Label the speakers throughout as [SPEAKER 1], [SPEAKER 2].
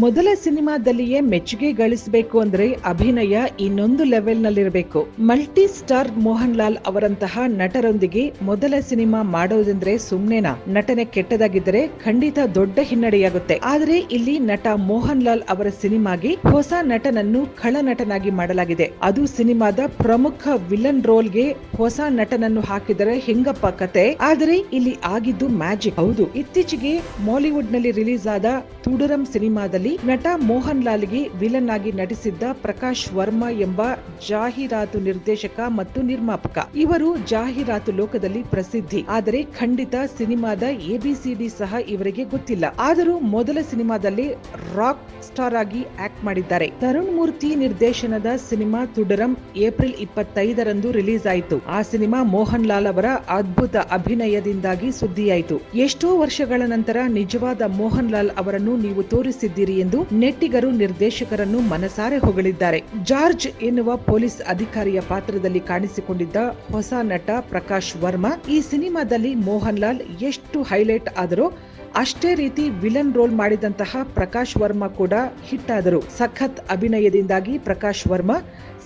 [SPEAKER 1] ಮೊದಲ ಸಿನಿಮಾದಲ್ಲಿಯೇ ಮೆಚ್ಚುಗೆ ಗಳಿಸಬೇಕು ಅಂದ್ರೆ ಅಭಿನಯ ಇನ್ನೊಂದು ಲೆವೆಲ್ ನಲ್ಲಿರಬೇಕು ಮಲ್ಟಿ ಸ್ಟಾರ್ ಮೋಹನ್ ಲಾಲ್ ಅವರಂತಹ ನಟರೊಂದಿಗೆ ಮೊದಲ ಸಿನಿಮಾ ಮಾಡೋದಂದ್ರೆ ಸುಮ್ನೆನಾ? ನಟನೆ ಕೆಟ್ಟದಾಗಿದ್ದರೆ ಖಂಡಿತ ದೊಡ್ಡ ಹಿನ್ನಡೆಯಾಗುತ್ತೆ. ಆದರೆ ಇಲ್ಲಿ ನಟ ಮೋಹನ್ ಲಾಲ್ ಅವರ ಸಿನಿಮಾಗೆ ಹೊಸ ನಟನನ್ನು ಖಳನಟನಾಗಿ ಮಾಡಲಾಗಿದೆ. ಅದು ಸಿನಿಮಾದ ಪ್ರಮುಖ ವಿಲನ್ ರೋಲ್ಗೆ ಹೊಸ ನಟನನ್ನು ಹಾಕಿದರೆ ಹೆಂಗಪ್ಪ ಕತೆ? ಆದರೆ ಇಲ್ಲಿ ಆಗಿದ್ದು ಮ್ಯಾಜಿಕ್. ಹೌದು, ಇತ್ತೀಚೆಗೆ ಮಾಲಿವುಡ್ನಲ್ಲಿ ರಿಲೀಸ್ ಆದ ತುಡರಂ ಸಿನಿಮಾದಲ್ಲಿ ನಟ ಮೋಹನ್ ಲಾಲ್ಗೆ ವಿಲನ್ ಆಗಿ ನಟಿಸಿದ್ದ ಪ್ರಕಾಶ್ ವರ್ಮಾ ಎಂಬ ಜಾಹೀರಾತು ನಿರ್ದೇಶಕ ಮತ್ತು ನಿರ್ಮಾಪಕ. ಇವರು ಜಾಹೀರಾತು ಲೋಕದಲ್ಲಿ ಪ್ರಸಿದ್ಧಿ. ಆದರೆ ಖಂಡಿತ ಸಿನಿಮಾದ ಎಬಿಸಿಡಿ ಸಹ ಇವರಿಗೆ ಗೊತ್ತಿಲ್ಲ. ಆದರೂ ಮೊದಲ ಸಿನಿಮಾದಲ್ಲಿ ರಾಕ್ ಸ್ಟಾರ್ ಆಗಿ ಆಕ್ಟ್ ಮಾಡಿದ್ದಾರೆ. ತರುಣ್ ಮೂರ್ತಿ ನಿರ್ದೇಶನದ ಸಿನಿಮಾ ತುಡರಂ ಏಪ್ರಿಲ್ ಇಪ್ಪತ್ತೈದರಂದು ರಿಲೀಸ್ ಆಯಿತು. ಆ ಸಿನಿಮಾ ಮೋಹನ್ ಲಾಲ್ ಅವರ ಅದ್ಭುತ ಅಭಿನಯದಿಂದಾಗಿ ಸುದ್ದಿಯಾಯಿತು. ಎಷ್ಟೋ ವರ್ಷಗಳ ನಂತರ ನಿಜವಾದ ಮೋಹನ್ ಲಾಲ್ ಅವರನ್ನು ನೀವು ತೋರಿಸಿದ್ದೀರಿ. ಎಂದು ನೆಟ್ಟಿಗರು ನಿರ್ದೇಶಕರನ್ನು ಮನಸಾರೆ ಹೊಗಳಿದ್ದಾರೆ. ಜಾರ್ಜ್ ಎನ್ನುವ ಪೊಲೀಸ್ ಅಧಿಕಾರಿಯ ಪಾತ್ರದಲ್ಲಿ ಕಾಣಿಸಿಕೊಂಡಿದ್ದ ಹೊಸ ನಟ ಪ್ರಕಾಶ್ ವರ್ಮಾ ಈ ಸಿನಿಮಾದಲ್ಲಿ ಮೋಹನ್ ಲಾಲ್ ಎಷ್ಟು ಹೈಲೈಟ್ ಆದರೋ ಅಷ್ಟೇ ರೀತಿ ವಿಲನ್ ರೋಲ್ ಮಾಡಿದಂತಹ ಪ್ರಕಾಶ್ ವರ್ಮಾ ಕೂಡ ಹಿಟ್ ಆದರು. ಸಖತ್ ಅಭಿನಯದಿಂದಾಗಿ ಪ್ರಕಾಶ್ ವರ್ಮಾ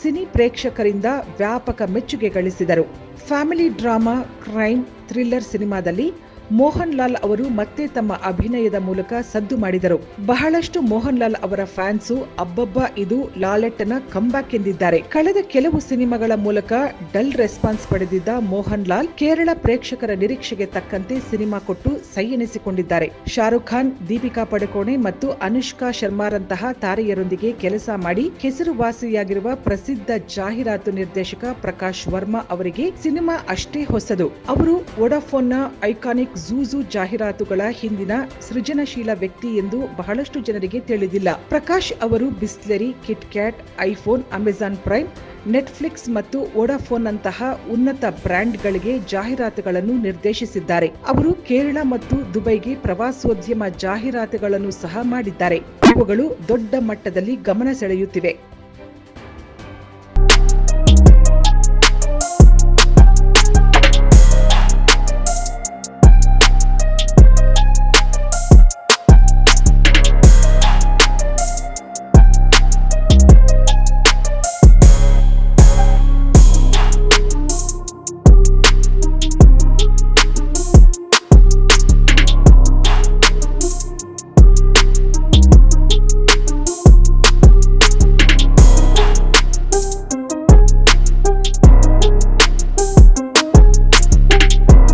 [SPEAKER 1] ಸಿನಿ ಪ್ರೇಕ್ಷಕರಿಂದ ವ್ಯಾಪಕ ಮೆಚ್ಚುಗೆ ಗಳಿಸಿದರು. ಫ್ಯಾಮಿಲಿ ಡ್ರಾಮಾ, ಕ್ರೈಮ್, ಥ್ರಿಲ್ಲರ್ ಸಿನಿಮಾದಲ್ಲಿ ಮೋಹನ್ ಲಾಲ್ ಅವರು ಮತ್ತೆ ತಮ್ಮ ಅಭಿನಯದ ಮೂಲಕ ಸದ್ದು ಮಾಡಿದರು. ಬಹಳಷ್ಟು ಮೋಹನ್ ಲಾಲ್ ಅವರ ಫ್ಯಾನ್ಸು ಅಬ್ಬಬ್ಬ ಇದು ಲಾಲೆಟ್ಟನ ಕಂಬ್ಯಾಕ್ ಎಂದಿದ್ದಾರೆ. ಕಳೆದ ಕೆಲವು ಸಿನಿಮಾಗಳ ಮೂಲಕ ಡಲ್ ರೆಸ್ಪಾನ್ಸ್ ಪಡೆದಿದ್ದ ಮೋಹನ್ ಲಾಲ್ ಕೇರಳ ಪ್ರೇಕ್ಷಕರ ನಿರೀಕ್ಷೆಗೆ ತಕ್ಕಂತೆ ಸಿನಿಮಾ ಕೊಟ್ಟು ಸೈ ಎನಿಸಿಕೊಂಡಿದ್ದಾರೆ ಶಾರುಖ್ ಖಾನ್, ದೀಪಿಕಾ ಪಡುಕೋಣೆ ಮತ್ತು ಅನುಷ್ಕಾ ಶರ್ಮಾರಂತಹ ತಾರೆಯರೊಂದಿಗೆ ಕೆಲಸ ಮಾಡಿ ಹೆಸರುವಾಸಿಯಾಗಿರುವ ಪ್ರಸಿದ್ಧ ಜಾಹೀರಾತು ನಿರ್ದೇಶಕ ಪ್ರಕಾಶ್ ವರ್ಮಾ ಅವರಿಗೆ ಸಿನಿಮಾ ಅಷ್ಟೇ ಹೊಸದು. ಅವರು ವೊಡಾಫೋನ್ನ ಐಕಾನಿಕ್ ಝೂಝು ಜಾಹೀರಾತುಗಳ ಹಿಂದಿನ ಸೃಜನಶೀಲ ವ್ಯಕ್ತಿ ಎಂದು ಬಹಳಷ್ಟು ಜನರಿಗೆ ತಿಳಿದಿಲ್ಲ. ಪ್ರಕಾಶ್ ಅವರು Bisleri Kit Kat iPhone Amazon Prime Netflix ಮತ್ತು ವೋಡಾಫೋನ್ ಅಂತಹ ಉನ್ನತ ಬ್ರ್ಯಾಂಡ್ಗಳಿಗೆ ಜಾಹೀರಾತುಗಳನ್ನು ನಿರ್ದೇಶಿಸಿದ್ದಾರೆ. ಅವರು ಕೇರಳ ಮತ್ತು ದುಬೈಗೆ ಪ್ರವಾಸೋದ್ಯಮ ಜಾಹೀರಾತುಗಳನ್ನು ಸಹ ಮಾಡಿದ್ದಾರೆ. ಇವುಗಳು ದೊಡ್ಡ ಮಟ್ಟದಲ್ಲಿ ಗಮನ ಸೆಳೆಯುತ್ತಿವೆ.